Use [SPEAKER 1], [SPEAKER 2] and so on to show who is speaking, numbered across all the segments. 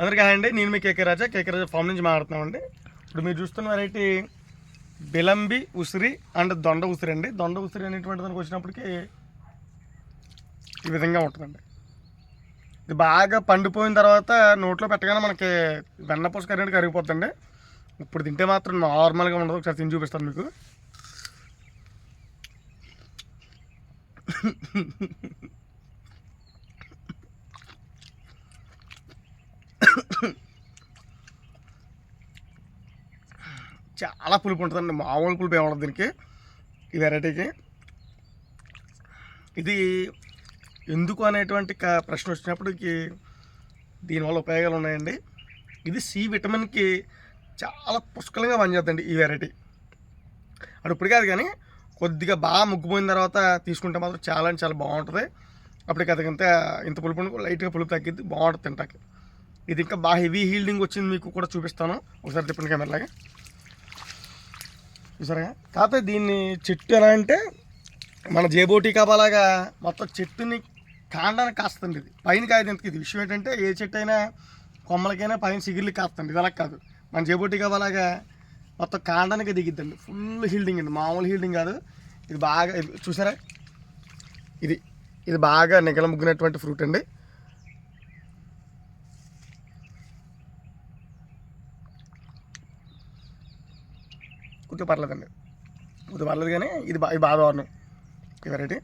[SPEAKER 1] అందరికీ హాయ్ అండి. నేను మీ KK Raja. KK Raja farm నుంచి మాట్లాడుతున్నామండి. ఇప్పుడు మీరు చూస్తున్న వెరైటీ బిలంబి ఉసిరి అండ్ దొండ ఉసిరి అండి. దొండ ఉసిరి అనేటువంటి దానికి వచ్చినప్పటికీ ఈ విధంగా ఉంటుందండి. ఇది బాగా పండిపోయిన తర్వాత నోట్లో పెట్టగానే మనకి వెన్నపూస కరెంట్ కరిగిపోతుందండి ఇప్పుడు తింటే మాత్రం నార్మల్గా ఉండదు. ఒకసారి తిని చూపిస్తాను మీకు. చాలా పులుపు ఉంటుందండి. మామూలు పులుపు ఏమవుతుంది దీనికి. ఈ వెరైటీకి. ఇది ఎందుకు అనేటువంటి క- ప్రశ్న వచ్చినప్పటికి దీనివల్ల ఉపయోగాలు ఉన్నాయండి. ఇది సి విటమిన్కి చాలా పుష్కలంగా పనిచేద్దండి ఈ వెరైటీ. అది ఇప్పుడు కాదు కానీ కొద్దిగా బాగా ముగ్గుపోయిన తర్వాత తీసుకుంటే మాత్రం చాలా అంటే చాలా బాగుంటుంది. అప్పటికి అది ఇంత ఇంత పులుపు లైట్గా పులుపు తగ్గిద్ది బాగుంటుంది తింటాకి ఇది ఇంకా బాగా హెవీ హీల్డింగ్ వచ్చింది మీకు కూడా చూపిస్తాను. ఒకసారి తిప్పండి కెమెరాలాగా. చూసారా కాకపోతే దీన్ని చెట్టు ఎలా అంటే మన జేబోటి కబలాగా మొత్తం చెట్టుని కాండానికి కాస్తుంది ఇది పైన కాదు ఇంతకు. ఇది విషయం ఏంటంటే ఏ చెట్టు అయినా కొమ్మలకైనా పైన సిగిర్లు కాస్తుంది ఇది అలా కాదు. మన జేబోటి కబలాగా మొత్తం కాండానికి దిగిద్దండి. ఫుల్ హీల్డింగ్ అండి. మామూలు హీల్డింగ్ కాదు. ఇది బాగా ఇది చూసారా? ఇది ఇది బాగా నిగల ముగ్గినటువంటి ఫ్రూట్ అండి. కొద్దిగా పర్లేదండి. కొద్దిగా పర్లేదు కానీ ఇది బా ఇది బాగా దారుణం ఈ వెరైటీ.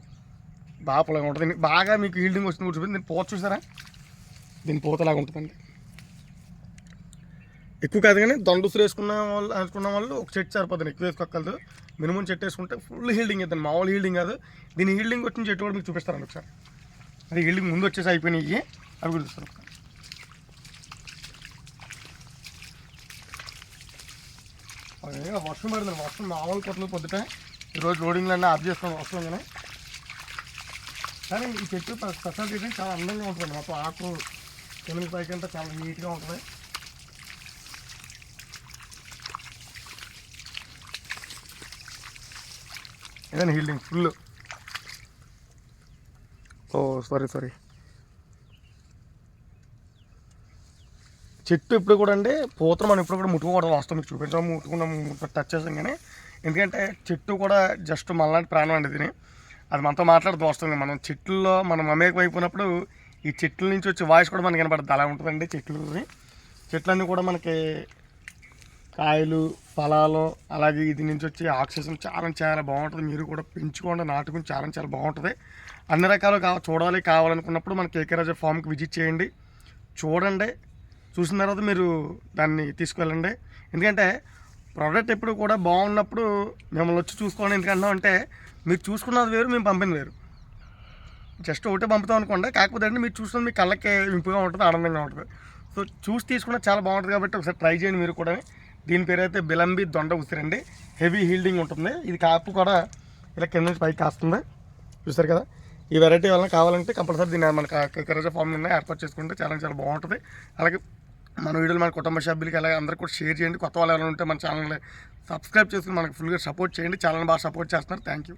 [SPEAKER 1] బాగా పొలంగా ఉంటుంది. బాగా మీకు హీల్డింగ్ వస్తుంది కూర్చోబెట్టి దీన్ని పోత చూసారా? దీని పోతలాగా ఉంటుందండి. ఎక్కువ కాదు కానీ దండుసులు వేసుకున్న వాళ్ళు వేసుకున్న వాళ్ళు ఒక చెట్టు సరిపోతుంది ఎక్కువ వేసుకోకలదు మినిమం చెట్టు వేసుకుంటే ఫుల్ హీల్డింగ్ అవుతుంది మామూలు హీల్డింగ్ కాదు. దీని హీల్డింగ్ వచ్చిన చెట్టు కూడా మీకు చూపిస్తారండి ఒకసారి. అది హీల్డింగ్ ముందు వచ్చేసి అయిపోయినాయి. అవి చూపిస్తారు చూస్తారు ఒకసారి అదే వర్షం పడింది వర్షం మామూలు కొట్టలు పొద్దుట. ఈరోజు రోడింగ్లన్నీ ఆఫ్ చేసుకుని వర్షం కానీ కానీ ఈ చెట్టు స్పెషాలిటీ చాలా అందంగా ఉంటుంది. మొత్తం ఆకు కిందకి పైకి అంతా చాలా నీట్గా ఉంటుంది. ఏదైనా హీల్డింగ్ ఫుల్ ఓ సారీ సారీ చెట్టు ఇప్పుడు కూడా అండి పూతలు మనం ఇప్పుడు కూడా ముట్టుకోకూడదు వాస్తవం మీకు చూపించడం ముట్టుకున్నాం టచ్ చేసాం కానీ. ఎందుకంటే చెట్టు కూడా జస్ట్ మనలాంటి ప్రాణం అండి దీని. అది మనతో మాట్లాడుతూ వస్తుంది మనం చెట్లలో మనం అమేక అయిపోయినప్పుడు ఈ చెట్ల నుంచి వచ్చే వాయిస్ కూడా మనకి కనపడుతుంది అలా ఉంటుందండి చెట్లు. చెట్లన్నీ కూడా మనకి కాయలు ఫలాలు అలాగే ఇది నుంచి వచ్చే ఆక్సిజన్ చాలా చాలా బాగుంటుంది. మీరు కూడా పెంచుకోండి నాటుకుని చాలా చాలా బాగుంటుంది. అన్ని రకాలు కావ చూడాలి కావాలనుకున్నప్పుడు మన కేకేరాజా ఫామ్కి విజిట్ చేయండి. చూడండి చూసిన తర్వాత మీరు దాన్ని తీసుకువెళ్ళండి ఎందుకంటే ప్రోడక్ట్ ఎప్పుడు కూడా బాగున్నప్పుడు మిమ్మల్ని వచ్చి చూసుకోండి ఎందుకంటున్నాం అంటే మీరు చూసుకున్నది వేరు మేము పంపింది వేరు జస్ట్ ఒకటే పంపుతాం అనుకోండి కాకపోతే అంటే మీరు చూసుకుని మీ కళ్ళకి ఇంపుగా ఉంటుంది ఆనందంగా ఉంటుంది సో చూసి తీసుకున్న చాలా బాగుంటుంది కాబట్టి ఒకసారి ట్రై చేయండి మీరు కూడా దీని పేరు అయితే బిలంబి దొండ ఉసిరండి హెవీ హీల్డింగ్ ఉంటుంది ఇది కాపు కూడా ఇలా కింద నుంచి పైకి కాస్తుంది చూసారు కదా ఈ వెరైటీ వల్ల కావాలంటే కంపల్సరీ దీన్ని మన కరేజా ఫామ్ ఉన్నాయి ఏర్పాటు చేసుకుంటే చాలా చాలా బాగుంటుంది అలాగే మన వీడియోలు మన కుటుంబ సభ్యులకి అలాగే అందరికీ కూడా షేర్ చేయండి. కొత్త వాళ్ళు ఎవరైనా ఉంటే మన ఛానల్ని సబ్స్క్రైబ్ చేసుకుని మనకు ఫుల్గా సపోర్ట్ చేయండి. ఛానల్ బాగా సపోర్ట్ చేస్తున్నారు. Thank you.